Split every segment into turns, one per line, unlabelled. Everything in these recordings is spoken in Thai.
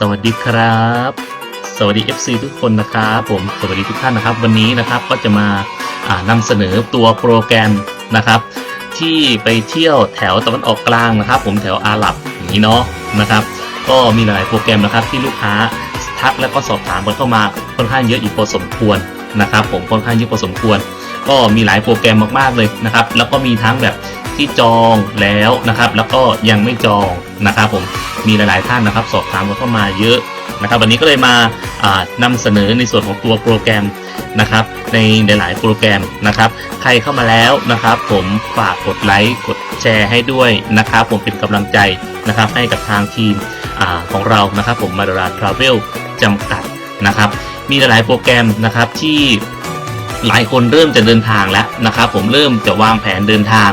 สวัสดีครับ สวัสดี FC ทุกคนนะครับผมสวัสดีทุกท่านนะครับ วันนี้นะครับก็จะมาอ่านำเสนอตัวโปรแกรมนะครับ ที่ไปเที่ยวแถวตะวันออกกลางนะครับ ผมแถวอาหรับอย่างนี้เนาะนะครับ ก็มีหลายโปรแกรมนะครับที่ลูกค้าทักแล้วก็สอบถามกันเข้ามาค่อนข้างเยอะอยู่พอสมควรนะครับ ผมค่อนข้างเยอะพอสมควร ก็มีหลายโปรแกรมมากๆเลยนะครับ แล้วก็มีทั้งแบบที่จองแล้วนะครับ แล้วก็ยังไม่จองนะครับผม มีหลาย ๆ ท่านนะครับ สอบถามเข้ามาเยอะนะครับวันนี้ก็เลยมาอ่านำเสนอในส่วนของตัวโปรแกรมนะครับ ในหลาย ๆ โปรแกรมนะครับ ใครเข้ามาแล้วนะครับ ผมฝากกดไลค์กดแชร์ให้ด้วยนะครับ ผมเป็นกำลังใจนะครับ ให้กับทางทีมอของเรานะครับ ผมมาดาราทราเวลจำกัดนะครับ มีหลาย ๆ โปรแกรมนะครับที่หลายคนเริ่มจะเดินทางแล้วนะครับ ผมเริ่มจะวางแผนเดินทาง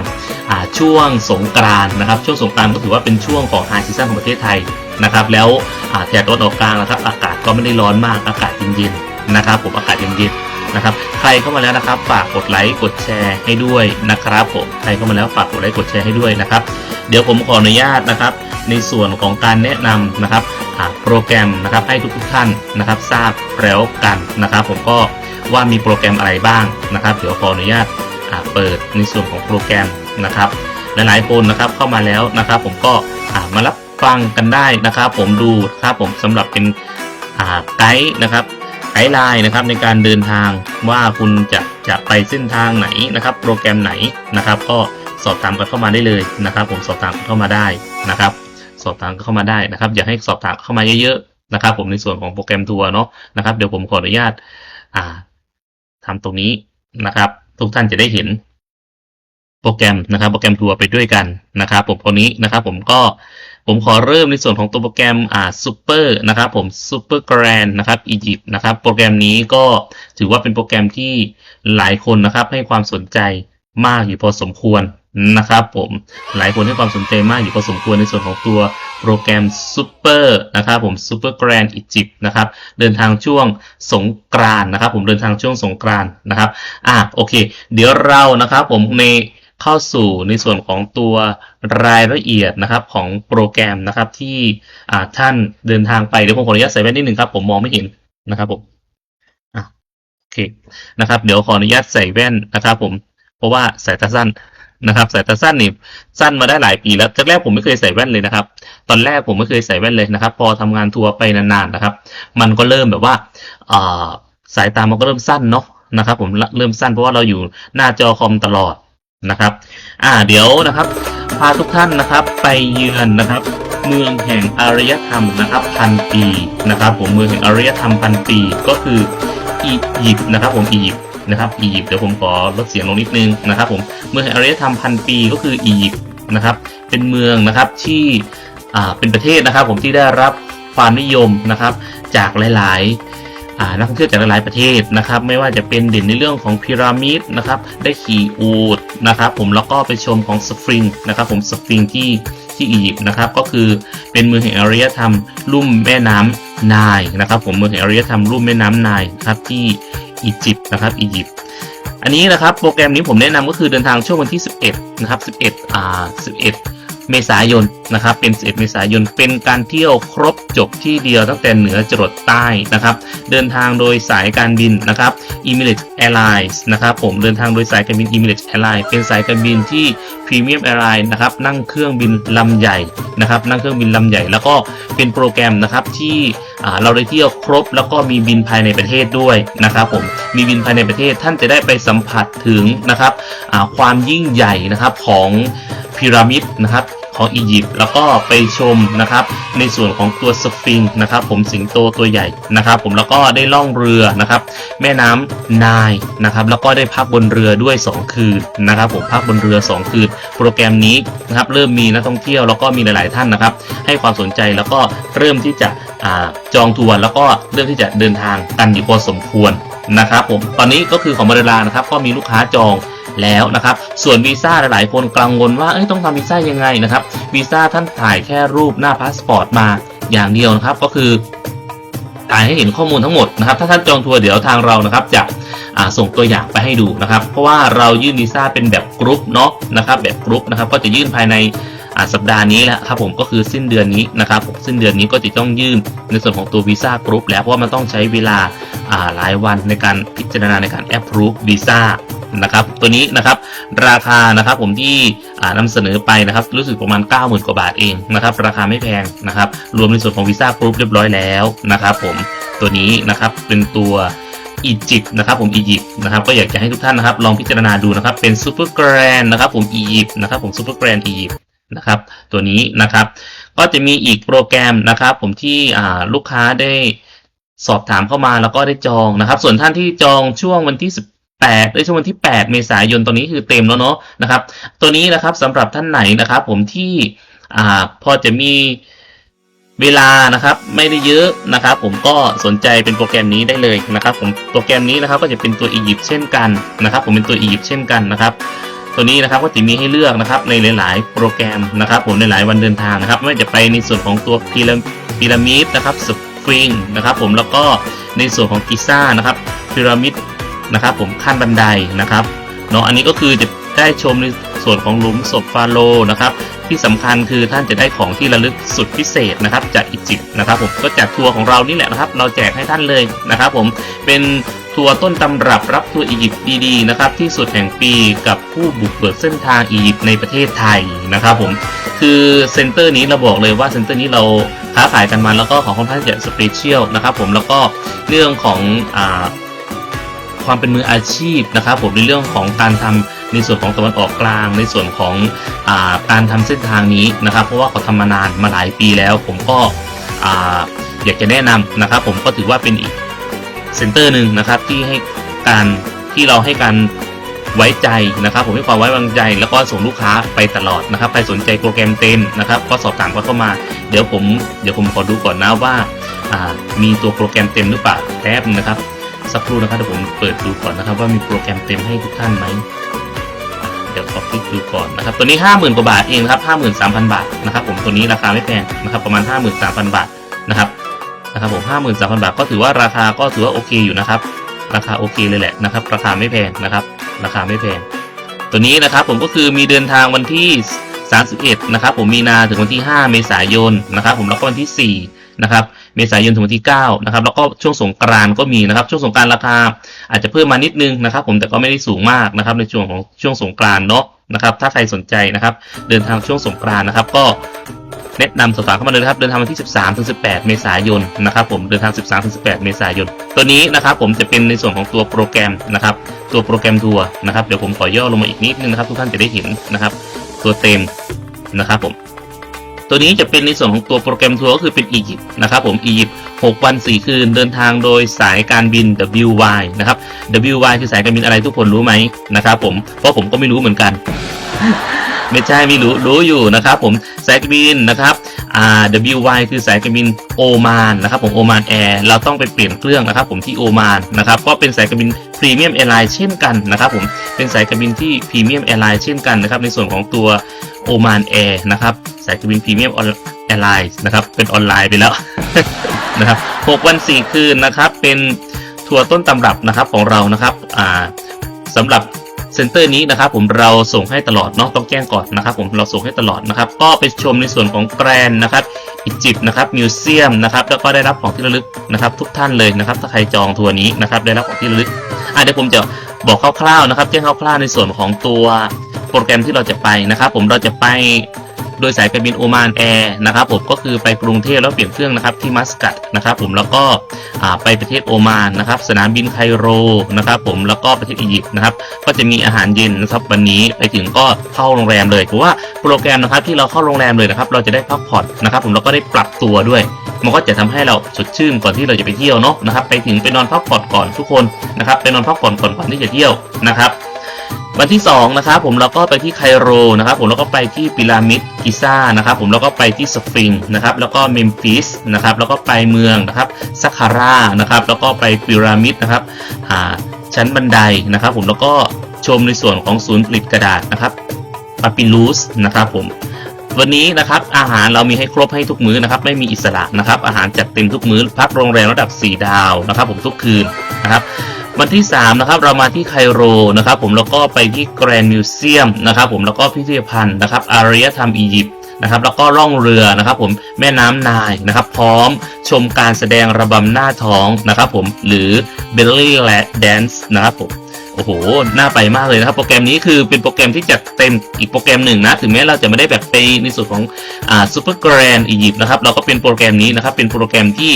ช่วงสงกรานนะครับช่วงสงกรานก็ถือว่าเป็นช่วงของไฮซีซั่นของประเทศไทยนะครับแล้วแถบตะวันออกกลางนะครับ อากาศก็ไม่ได้ร้อนมากอากาศเย็นๆนะครับ ผมอากาศเย็นๆนะครับ ใครเข้ามาแล้วนะครับ ฝากกดไลค์กดแชร์ให้ด้วยนะครับผมใครเข้ามาแล้วฝากกดไลค์กดแชร์ให้ด้วยนะครับ เดี๋ยวผมขออนุญาตนะครับ ในส่วนของการแนะนำนะครับโปรแกรมนะครับให้ทุกๆท่านนะครับ ทราบแล้วกันนะครับ ผมก็ว่ามีโปรแกรมอะไรบ้างนะครับ เดี๋ยวขออนุญาตเปิดในส่วนของโปรแกรม นะครับ หลายๆคนนะครับเข้ามาแล้วนะครับ ผมก็มารับฟังกันได้นะครับ ผมดูนะครับผมสำหรับเป็นไกด์นะครับไกด์ไลน์นะครับในการเดินทางว่าคุณจะจะไปเส้นทางไหนนะครับ โปรแกรมไหนนะครับ ก็สอบถามกันเข้ามาได้เลยนะครับ ผมสอบถามเข้ามาได้นะครับ สอบถามเข้ามาได้นะครับ อยากให้สอบถามเข้ามาเยอะๆนะครับ ผมในส่วนของโปรแกรมทัวร์เนาะนะครับ เดี๋ยวผมขออนุญาตอ่าทำตรงนี้นะครับ ทุกท่านจะได้เห็น โปรแกรมนะครับ โปรแกรมทัวร์ไปด้วยกันนะครับ ผมคนนี้นะครับ ผมก็ผมขอเริ่มในส่วนของตัวโปรแกรมอ่าซูเปอร์นะครับ ผมซูเปอร์แกรนนะครับอียิปต์นะครับ โปรแกรมนี้ก็ถือว่าเป็นโปรแกรมที่หลายคนนะครับ ให้ความสนใจมากอยู่พอสมควรนะครับ ผมหลายคนให้ความสนใจมากอยู่พอสมควรในส่วนของตัวโปรแกรมซูเปอร์นะครับ ผมซูเปอร์แกรนอียิปต์นะครับ เดินทางช่วงสงกรานนะครับ ผมเดินทางช่วงสงกรานนะครับ อะโอเค เดี๋ยวเรานะครับ ผมใน เข้าสู่ในส่วนของตัวรายละเอียดนะครับของโปรแกรมนะครับที่ท่านเดินทางไปเดี๋ยวผมขออนุญาตใส่แว่นนิดนึงครับผมมองไม่เห็นนะครับผมโอเคนะครับ เดี๋ยวขออนุญาตใส่แว่นนะครับผมเพราะว่าสายตาสั้นนะครับสายตาสั้นนี่สั้นมาได้หลายปีแล้วแรกผมไม่เคยใส่แว่นเลยนะครับ ตอนแรกผมไม่เคยใส่แว่นเลยนะครับ พอทำงานทัวร์ไปนานๆนะครับ มันก็เริ่มแบบว่าสายตามันก็เริ่มสั้นเนาะนะครับผมเริ่มสั้นเพราะว่าเราอยู่หน้าจอคอมตลอด นะครับ อ่าเดี๋ยวนะครับ พาทุกท่านนะครับไปเยือนนะครับ เมืองแห่งอารยธรรมนะครับพันปีนะครับ ผมเมืองแห่งอารยธรรมพันปีก็คืออียิปต์นะครับ ผมอียิปต์นะครับอียิปต์เดี๋ยวผมขอลดเสียงลงนิดนึงนะครับ ผมเมืองแห่งอารยธรรมพันปีก็คืออียิปต์นะครับ เป็นเมืองนะครับที่อ่าเป็นประเทศนะครับ ผมที่ได้รับความนิยมนะครับ จากหลายๆอ่านักท่องเที่ยวจากหลาย ๆ ประเทศนะครับ ไม่ว่าจะเป็นเด่นในเรื่องของพีระมิดนะครับ ได้ขี่อูฐ นะครับผมแล้วก็ไปชมของสฟริงนะครับผมสฟริงที่ที่อียิปต์นะครับก็คือเป็นเมืองแห่งอารยธรรมลุ่มแม่น้ำนายนะครับผมเมืองแห่งอารยธรรมลุ่มแม่น้ำนายนะครับที่อียิปต์นะครับอียิปต์อันนี้นะครับโปรแกรมนี้ผมแนะนำก็คือเดินทางช่วงวันที่ 11 นะครับ 11 อ่า 11 เมษายนนะครับเป็น 11 เมษายน เป็นการเที่ยวครบจบที่เดียวตั้งแต่เหนือจรดใต้นะครับ เดินทางโดยสายการบินนะครับ Emirates Airlines นะครับผมเดินทางโดยสายการบิน Emirates Airlines เป็นสายการบินที่ Premium Airline นะครับนั่งเครื่องบินลำใหญ่นะครับ นั่งเครื่องบินลำใหญ่ แล้วก็เป็นโปรแกรมนะครับที่เราได้เที่ยวครบแล้วก็มีบินภายในประเทศด้วยนะครับผมมีบินภายในประเทศท่านจะได้ไปสัมผัสถึงนะครับความยิ่งใหญ่นะครับของพีระมิดนะครับ ของอียิปต์แล้วก็ไปชมนะครับในส่วนของตัวสฟิงค์นะครับผมสิงโตตัวใหญ่นะครับผมแล้วก็ได้ล่องเรือนะครับแม่น้ำนายนะครับแล้วก็ได้พักบนเรือด้วย 2 คืนนะครับผมพักบนเรือ 2 คืน โปรแกรมนี้นะครับเริ่มมีนักท่องเที่ยวแล้วก็มีหลาย ๆ ท่านนะครับ ให้ความสนใจแล้วก็เริ่มที่จะอจองทัวร์แล้วก็เริ่มที่จะเดินทางกันอยู่พอสมควรนะครับผมตอนนี้ก็คือของมาเดลานะครับก็มีลูกค้าจอง แล้วนะครับ ส่วนวีซ่าหลายๆ คนกังวลว่าเอ้ยต้องทำวีซ่ายังไงนะครับวีซ่าท่านถ่ายแค่รูปหน้าพาสปอร์ตมาอย่างเดียวนะครับก็คือถ่ายให้เห็นข้อมูลทั้งหมดนะครับ ถ้าท่านจองทัวร์เดี๋ยวทางเรานะครับจะส่งตัวอย่างไปให้ดูนะครับ เพราะว่าเรายื่นวีซ่าเป็นแบบกรุ๊ปเนาะนะครับ แบบกรุ๊ปนะครับ ก็จะยื่นภายในสัปดาห์นี้แหละครับผมก็คือสิ้นเดือนนี้นะครับสิ้นเดือนนี้ก็จะต้องยื่นในส่วนของตัววีซ่ากรุ๊ปแล้วเพราะว่ามันต้องใช้เวลาอ่าหลายวันในการพิจารณาในการแอปพรูฟวีซ่า นะครับ ตัวนี้นะครับราคานะครับผมที่อ่านำเสนอไปนะครับ รู้สึกประมาณ 90,000 กว่าบาทเองนะครับ ราคาไม่แพงนะครับ รวมในส่วนของวีซ่ากรุ๊ปเรียบร้อยแล้วนะครับผมตัวนี้นะครับเป็นตัวอียิปต์นะครับผมอียิปต์นะครับก็อยากจะให้ทุกท่านนะครับ ลองพิจารณาดูนะครับ เป็นซูเปอร์แกรนนะครับผมอียิปต์นะครับผมซูเปอร์แกรนอียิปต์นะครับ ตัวนี้นะครับ ก็จะมีอีกโปรแกรมนะครับ ผมที่ลูกค้าได้สอบถามเข้ามาแล้วก็ได้จองนะครับ ส่วนท่านที่จองช่วงวันที่ 8ในช่วงวันที่ 8 เมษายนตัวนี้คือเต็มแล้วเนาะนะครับ ตัวนี้นะครับสำหรับท่านไหนนะครับ ผมที่อ่าพอจะมีเวลานะครับไม่ได้เยอะนะครับ ผมก็สนใจเป็นโปรแกรมนี้ได้เลยนะครับ ผมโปรแกรมนี้นะครับก็จะเป็นตัวอียิปต์เช่นกันนะครับ ผมเป็นตัวอียิปต์เช่นกันนะครับ ตัวนี้นะครับก็จะมีให้เลือกนะครับในหลาย ๆ โปรแกรมนะครับ ผมในหลายวันเดินทางนะครับ ไม่ว่าจะไปในส่วนของตัวพีระพีระมิดนะครับสฟริงนะครับ ผมแล้วก็ในส่วนของกิซ่านะครับพีระมิด นะครับ ผมขั้นบันไดนะครับเนาะอันนี้ก็คือจะได้ชมในส่วนของหลุมศพฟาโรนะครับ ที่สำคัญคือท่านจะได้ของที่ระลึกสุดพิเศษนะครับ จากอียิปต์นะครับผมก็จากทัวร์ของเรานี่แหละนะครับ เราแจกให้ท่านเลยนะครับ ผมเป็นทัวร์ต้นตำรับรับทัวร์อียิปต์ดีๆนะครับ ที่สุดแห่งปีกับผู้บุกเบิกเส้นทางอียิปต์ในประเทศไทยนะครับผมคือเซ็นเตอร์นี้เราบอกเลยว่าเซ็นเตอร์นี้เราค้าขายกันมาแล้วก็ของค่อนข้างจะสเปเชียลนะครับ ผมแล้วก็เรื่องของอ่า ความเป็นมืออาชีพนะครับผมในเรื่องของการทำในส่วนของตะวันออกกลาง ในส่วนของอการทำเส้นทางนี้นะครับ เพราะว่าเขาทำมานานมาหลายปีแล้ว ผมก็อ่าอยากจะแนะนำนะครับ ผมก็ถือว่าเป็นอีกเซ็นเตอร์หนึ่งนะครับที่ให้การที่เราให้การไว้ใจนะครับ ผมให้ความไว้วางใจ แล้วก็ส่งลูกค้าไปตลอดนะครับ ใครสนใจโปรแกรมเต็มนะครับ ก็สอบถามเข้ามา เดี๋ยวผมเดี๋ยวผมขอดูก่อนนะว่าอ่ามีตัวโปรแกรมเต็มหรือเปล่าแป๊บนะครับ สักครู่นะครับเดี๋ยวผมเปิดดูก่อนนะครับ ว่ามีโปรแกรมเต็มให้ทุกท่านไหมเดี๋ยวขอคลิกดูก่อนนะครับ ตัวนี้ห้าหมื่นกว่าบาทเองนะครับห้าหมื่นสามพันบาทนะครับ ผมตัวนี้ราคาไม่แพงนะครับ ประมาณห้าหมื่นสามพันบาทนะครับนะครับผมห้าหมื่นสามพันบาทก็ถือว่าราคาก็ถือว่าโอเคอยู่นะครับ ราคาโอเคเลยแหละนะครับ ราคาไม่แพงนะครับ ราคาไม่แพง ตัวนี้นะครับผมก็คือมีเดินทางวันที่ 31 นะครับ ผมมีนาถึงวันที่ 5 เมษายนนะครับ ผมแล้วก็วันที่ 4 นะครับ เมษายนถึงวันที่9นะครับแล้วก็ช่วงสงกรานก็มีนะครับ ช่วงสงกรานราคาอาจจะเพิ่มมานิดนึงนะครับ ผมแต่ก็ไม่ได้สูงมากนะครับ ในช่วงของช่วงสงกรานเนาะนะครับ ถ้าใครสนใจนะครับ เดินทางช่วงสงกรานนะครับ ก็แนะนำสอบถามเข้ามาเลยนะครับ เดินทางวันที่ 13ถึง18 เมษายนนะครับผมเดินทาง 13ถึง18 เมษายน ตัวนี้นะครับผมจะเป็นในส่วนของตัวโปรแกรมนะครับ ตัวโปรแกรมทัวร์นะครับเดี๋ยวผมขอย่อลงมาอีกนิดนึงนะครับ ทุกท่านจะได้เห็นนะครับ ตัวเต็มนะครับผม ตัวนี้จะเป็นในส่วนของตัวโปรแกรมทัวร์ก็คือเป็นอียิปต์นะครับผมอียิปต์6วัน 4 คืนเดินทางโดยสายการบิน WY นะครับ WY คือสายการบินอะไรทุกคนรู้ไหมนะครับผมเพราะผมก็ไม่รู้เหมือนกัน ไม่ใช่ไม่รู้รู้อยู่นะครับผมสายการบินนะครับอ่า WY คือสายการบินโอมานนะครับผมโอมานแอร์เราต้องไปเปลี่ยนเครื่องนะครับผมที่โอมานนะครับก็เป็นสายการบินพรีเมียมแอร์ไลน์เช่นกันนะครับผมเป็นสายการบินที่พรีเมียมแอร์ไลน์เช่นกันนะครับในส่วนของตัวโอมานแอร์นะครับสายการบินพรีเมียมแอร์ไลน์นะครับเป็นออนไลน์ไปแล้วนะครับหกวันสี่คืนนะครับเป็นทัวร์ต้นตำรับนะครับของเรานะครับอ่าสำหรับ เซ็นเตอร์นี้นะครับผมเราส่งให้ตลอดเนาะต้องแจ้งก่อนนะครับผมเราส่งให้ตลอดนะครับก็ไปชมในส่วนของแกรนนะครับอียิปต์นะครับมิวเซียมนะครับแล้วก็ได้รับของที่ระลึกนะครับทุกท่านเลยนะครับถ้าใครจองทัวร์นี้นะครับได้รับของที่ระลึกอะเดี๋ยวผมจะบอกคร่าวๆนะครับแจ้งคร่าวๆในส่วนของตัวโปรแกรมที่เราจะไปนะครับผมเราจะไป โดยสายการบินโอมานแอร์นะครับผมก็คือไปกรุงเทพแล้วเปลี่ยนเครื่องนะครับที่มัสกัตนะครับผมแล้วก็ไปประเทศโอมานนะครับสนามบินไคโรนะครับผมแล้วก็ประเทศอียิปต์นะครับก็จะมีอาหารเย็นนะครับวันนี้ไปถึงก็เข้าโรงแรมเลยเพราะว่าโปรแกรมนะครับที่เราเข้าโรงแรมเลยนะครับเราจะได้พักผ่อนนะครับผมเราก็ได้ปรับตัวด้วยมันก็จะทำให้เราสดชื่นก่อนที่เราจะไปเที่ยวเนาะนะครับไปถึงไปนอนพักผ่อนก่อนทุกคนนะครับไปนอนพักผ่อนก่อนก่อนที่จะเที่ยวนะครับ วันที่2นะครับผมเราก็ไปที่ไคโรนะครับผมแล้วก็ไปที่พีระมิดกิซ่านะครับผมแล้วก็ไปที่สฟิงนะครับแล้วก็เมมฟิสนะครับแล้วก็ไปเมืองนะครับซักคารานะครับแล้วก็ไปพีระมิดนะครับอ่าชั้นบันไดนะครับผมแล้วก็ชมในส่วนของศูนย์ผลิตกระดาษนะครับปาปิลูสนะครับผมวันนี้นะครับอาหารเรามีให้ครบให้ทุกมื้อนะครับไม่มีอิสระนะครับอาหารจัดเต็มทุกมื้อพักโรงแรมระดับ 4 ดาวนะครับผมทุกคืนนะครับ วันที่ 3 นะครับ เรามาที่ไคโรนะครับผมแล้วก็ไปที่แกรนด์มิวเซียมนะครับผมแล้วก็พิพิธภัณฑ์นะครับอารยธรรมอียิปต์นะครับแล้วก็ล่องเรือนะครับผมแม่น้ำนายนะครับพร้อมชมการแสดงระบำหน้าท้องนะครับผมหรือเบลลี่และแดนซ์นะครับผม โอ้โห น่าไปมากเลยนะครับ โปรแกรมนี้คือเป็นโปรแกรมที่จัดเต็มอีกโปรแกรมหนึ่งนะ ถึงแม้เราจะไม่ได้แบบไปในส่วนของอ่าซูเปอร์แกรนอียิปต์นะครับ เราก็เป็นโปรแกรมนี้นะครับ เป็นโปรแกรมที่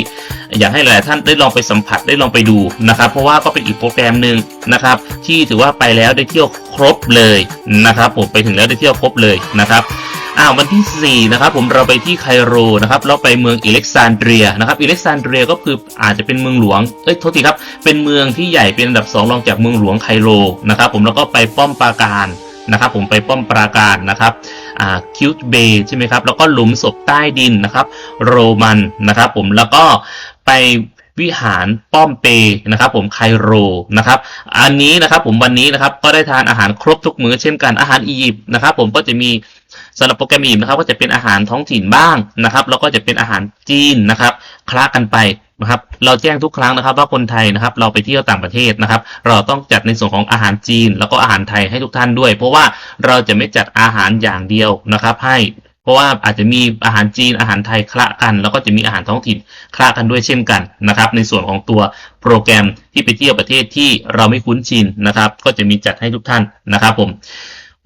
อยากให้หลายท่านได้ลองไปสัมผัส ได้ลองไปดูนะครับ เพราะว่าก็เป็นอีกโปรแกรมหนึ่งนะครับ ที่ถือว่าไปแล้วได้เที่ยวครบเลยนะครับ ผมไปถึงแล้วได้เที่ยวครบเลยนะครับ อ่าวันที่ 4 นะครับผมเราไปที่ไคโรนะครับเราไปเมืองอิเล็กซานเดรียนะครับอิเล็กซานเดรียก็คืออาจจะเป็นเมืองหลวงเอ้ยโทษทีครับเป็นเมืองที่ใหญ่เป็นอันดับ 2 รองจากเมืองหลวงไคโรนะครับผมแล้วก็ไปป้อมปราการนะครับผมไปป้อมปราการนะครับอ่าคิวตเบย์ใช่ไหมครับแล้วก็หลุมศพใต้ดินนะครับโรมันนะครับผมแล้วก็ไป วิหารป้อมเปนะครับผมไคโรนะครับ อันนี้นะครับผมวันนี้นะครับก็ได้ทานอาหารครบทุกมื้อเช่นกันอาหารอียิปต์นะครับผมก็จะมีสำหรับโปรแกรมอียิปต์นะครับก็จะเป็นอาหารท้องถิ่นบ้างนะครับ แล้วก็จะเป็นอาหารจีนนะครับคละกันไปนะครับเราแจ้งทุกครั้งนะครับว่าคนไทยนะครับเราไปเที่ยวต่างประเทศนะครับ เราต้องจัดในส่วนของอาหารจีน แล้วก็อาหารไทยให้ทุกท่านด้วย เพราะว่าเราจะไม่จัดอาหารอย่างเดียวนะครับให้ เพราะว่าอาจจะมีอาหารจีนอาหารไทยคละกัน แล้วก็จะมีอาหารท้องถิ่นคละกันด้วยเช่นกันนะครับในส่วนของตัวโปรแกรมที่ไปเที่ยวประเทศที่เราไม่คุ้นชินนะครับ ก็จะมีจัดให้ทุกท่านนะครับผม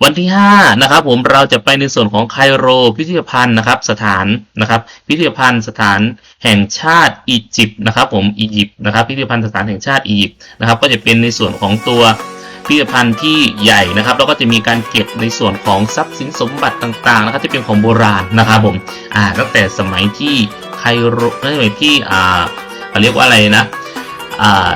วันที่5นะครับผมเราจะไปในส่วนของไคโรพิพิธภัณฑ์นะครับ สถานนะครับ พิพิธภัณฑ์สถานแห่งชาติอียิปต์นะครับ ผมอียิปต์นะครับ พิพิธภัณฑ์สถานแห่งชาติอียิปต์นะครับ ก็จะเป็นในส่วนของตัว พิพิธภัณฑ์ที่ใหญ่นะครับ แล้วก็จะมีการเก็บในส่วนของทรัพย์สินสมบัติต่างๆนะครับที่เป็นของโบราณนะครับผมอ่าตั้งแต่สมัยที่ไคโรในสมัยที่อ่าเรียกว่าอะไรนะอ่า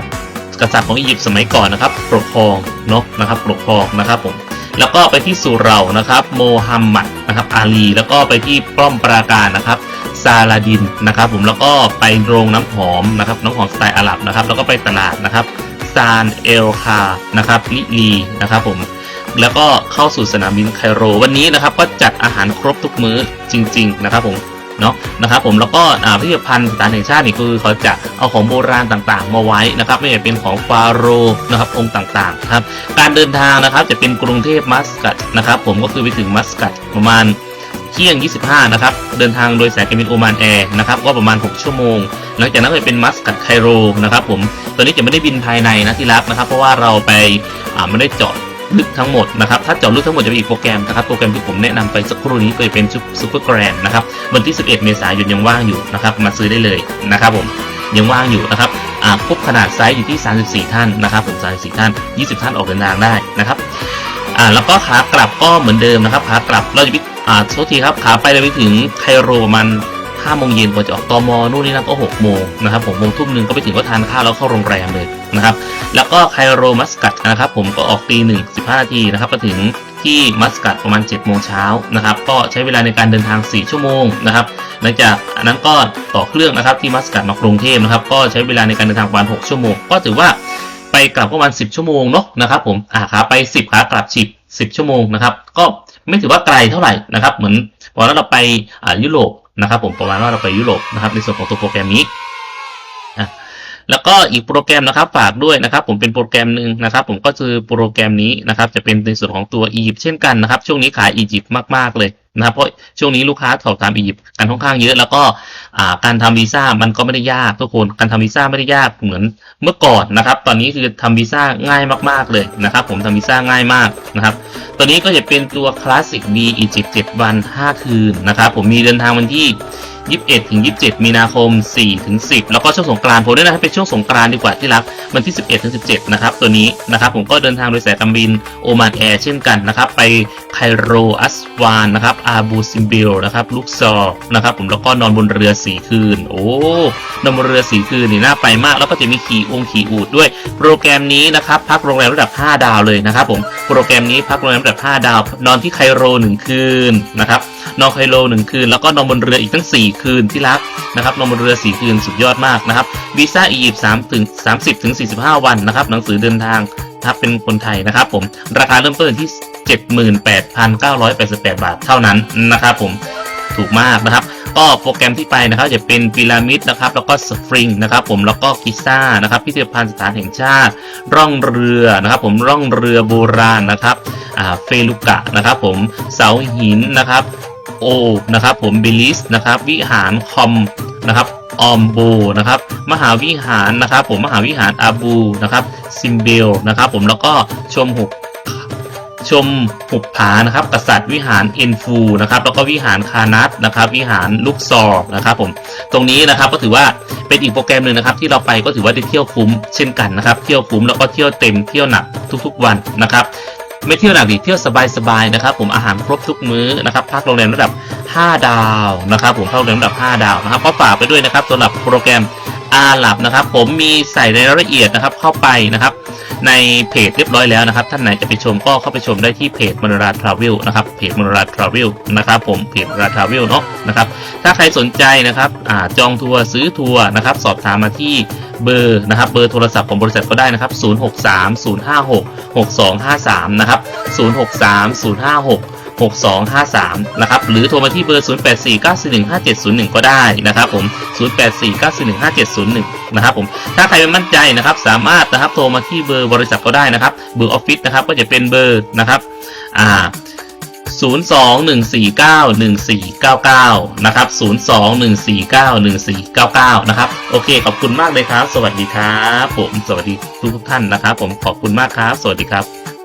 กษัตริย์ของอียิปต์สมัยก่อนนะครับ ปกครองเนาะนะครับปกครองนะครับผมแล้วก็ไปที่สุเรานะครับ โมฮัมหมัดนะครับอาลีแล้วก็ไปที่ป้อมปราการนะครับซาลาดินนะครับ ผมแล้วก็ไปโรงน้ำหอมนะครับน้ำหอมสไตล์อาหรับนะครับ แล้วก็ไปตลาดนะครับ ซานเอลคานะครับลิลีนะครับผมแล้วก็เข้าสู่สนามบินไคโร วันนี้นะครับก็จัดอาหารครบทุกมื้อจริง ๆ นะครับผมเนาะนะครับผมแล้วก็อ่าพิพิธภัณฑ์สถานแห่งชาตินี่คือเขาจะเอาของโบราณต่างๆ มาไว้นะครับไม่ว่าเป็นของฟาโรห์นะครับองค์ต่างๆครับการเดินทางนะครับจะเป็นกรุงเทพมัสกัดนะครับผมก็คือไปถึงมัสกัดประมาณเที่ยง 25 นะครับ เดินทางโดยสายการบินโอมานแอร์นะครับ ก็ประมาณ 6 ชั่วโมง หลังจากนั้นก็เป็นมัสกัดไคโรนะครับผม ตัวนี้จะไม่ได้บินภายในนะที่รักนะครับ เพราะว่าเราไปอ่าไม่ได้เจาะลึกทั้งหมดนะครับ ถ้าเจาะลึกทั้งหมดจะเป็นอีกโปรแกรมนะครับ โปรแกรมที่ผมแนะนำไปสักครู่นี้ก็จะเป็นซูเปอร์แกรนนะครับ วันที่ 11 เมษายนยังว่างอยู่นะครับ มาซื้อได้เลยนะครับผม ยังว่างอยู่นะครับอ่าครบขนาดไซส์อยู่ที่ 34 ท่านนะครับผม34 ท่าน 20 ท่านออกเดินทางได้นะครับอ่าแล้วก็ขากลับก็เหมือนเดิมนะครับ ขากลับเราจะไปอ่าโทษทีครับ ขาไปเราไปถึงไคโรประมั น5โมงเย็นกว่าจะออกตมอนู่นนี่นั่นก็6โมงนะครับผมโมงทุ่มหนึ่งก็ไปถึงก็ทานข้าวแล้วเข้าโรงแรมเลยนะครับแล้วก็ไคโรมัสกัดนะครับผมก็ออกตีหนึ่งสิบห้านาทีนะครับก็ถึงที่มัสกัดประมาณ7จ็ดโมงเช้านะครับก็ใช้เวลาในการเดินทาง 4 ชั่วโมงนะครับหลังจากอันนั้นก็ต่อเครื่องนะครับที่มัสกัดมากรุงเทพนะครับก็ใช้เวลาในการเดินทางประมาณ6ชั่วโมง ก็ถือว่าไปกลับประมาณ 10 ชั่วโมงเนาะนะครับผมอ่าขาไป 10ขากลับ10 10 ชั่วโมงนะครับก็ไม่ถือว่าไกลเท่าไหร่นะครับเหมือนพอแล้วเราไปยุโรป นะครับผมประมาณว่าเราไปยุโรปนะครับในส่วนของตัวโปรแกรมนี้ แล้วก็อีกโปรแกรมนะครับฝากด้วยนะครับ ผมเป็นโปรแกรมหนึ่งนะครับ ผมก็คือโปรแกรมนี้นะครับ จะเป็นในส่วนของตัวอียิปต์เช่นกันนะครับ ช่วงนี้ขายอียิปต์มากๆเลยนะครับเพราะช่วงนี้ลูกค้าสอบถามอียิปต์กันค่อนข้างเยอะ แล้วก็การทำวีซ่ามันก็ไม่ได้ยากทุกคนการทำวีซ่าไม่ได้ยากเหมือนเมื่อก่อนนะครับ ตอนนี้คือทำวีซ่าง่ายมากๆเลยนะครับ ผมทำวีซ่าง่ายมากนะครับตัวนี้ก็จะเป็นตัวคลาสสิกบีอียิปต์7วัน5คืนนะครับ ผมมีเดินทางวันที่ 21ถึง27 มีนาคม4ถึง10 แล้วก็ช่วงสงกรานต์ผมด้วยนะครับเป็นช่วงสงกรานต์ดีกว่าที่รักวันที่ 11ถึง17 นะครับ ตัวนี้นะครับผมก็เดินทางโดยสายการบินโอมานแอร์เช่นกันนะครับไปไคโรอัสวานนะครับอาบูซิมบิลนะครับลุกซอร์นะครับผมแล้วก็นอนบนเรือ4คืน โอ้นอนบนเรือ4คืนนี่น่าไปมาก แล้วก็จะมีขี่องขี่อูดด้วย โปรแกรมนี้นะครับพักโรงแรมระดับ 5 ดาวเลยนะครับผม โปรแกรมนี้พักโรงแรมระดับ 5 ดาว นอนที่ไคโร 1 คืนนะครับ นอนไคโร 1 คืน แล้วก็นอนบนเรืออีกตั้ง 4 คืนที่รักนะครับ นอนบนเรือ 4 คืนสุดยอดมากนะครับ วีซ่าอียิปต์3ถึง30ถึง45 วันนะครับ หนังสือเดินทางถ้าเป็นคนไทยนะครับผม ราคาเริ่มต้นที่ 78,988 บาทเท่านั้นนะครับผม ถูกมากนะครับ ก็โปรแกรมที่ไปนะครับจะเป็นพีระมิดนะครับ แล้วก็สฟริงนะครับ ผมแล้วก็กิซ่านะครับพิพิธภัณฑ์สถานแห่งชาติ ร่องเรือนะครับ ผมร่องเรือโบราณนะครับอ่าเฟลุกะนะครับ ผมเสาหินนะครับโอนะครับ ผมบิลิสนะครับ วิหารคอมนะครับออมโบนะครับมหาวิหารนะครับ ผมมหาวิหารอาบูนะครับซิมเบลนะครับ ผมแล้วก็ชมหุบ ชมหุบผานะครับ กษัตริย์วิหารเอ็นฟูนะครับ แล้วก็วิหารคานัทนะครับ วิหารลูกซอร์นะครับ ผม ตรงนี้นะครับก็ถือว่าเป็นอีกโปรแกรมหนึ่งนะครับ ที่เราไปก็ถือว่าได้เที่ยวคุ้มเช่นกันนะครับ เที่ยวคุ้มแล้วก็เที่ยวเต็มเที่ยวหนักทุกๆ วันนะครับไม่เที่ยวหนักดิเที่ยวสบายๆนะครับ ผมอาหารครบทุกมื้อนะครับพักโรงแรมระดับ 5 ดาวนะครับ ผมพักโรงแรมระดับ 5 ดาวนะครับก็ฝากไปด้วยนะครับสำหรับโปรแกรมอาหลับนะครับ ผมมีใส่ในรายละเอียดนะครับเข้าไปนะครับ ในเพจเรียบร้อยแล้วนะครับ ท่านไหนจะไปชมก็เข้าไปชมได้ที่เพจมโนราทราเวลนะครับเพจมโนราทราเวลนะครับผมเพจมโนราทราเวลเนาะนะครับถ้าใครสนใจนะครับอาจองทัวร์ซื้อทัวร์นะครับสอบถามมาที่เบอร์นะครับเบอร์โทรศัพท์ของบริษัทก็ได้นะครับ 0630566253 นะครับ 063056 6253 นะครับ หรือโทรมาที่เบอร์ 0849415701 ก็ได้นะครับผม 0849415701 นะครับผม ถ้าใครไม่มั่นใจนะครับ สามารถนะครับโทรมาที่เบอร์บริษัทก็ได้นะครับ เบอร์ออฟฟิศนะครับ ก็จะเป็นเบอร์นะครับ อ่า02-149-1499 นะครับ 02-149-1499 นะครับ โอเค ขอบคุณมากเลยครับ สวัสดีครับ ผม สวัสดีทุกท่านนะครับ ผม ขอบคุณมากครับ สวัสดีครับ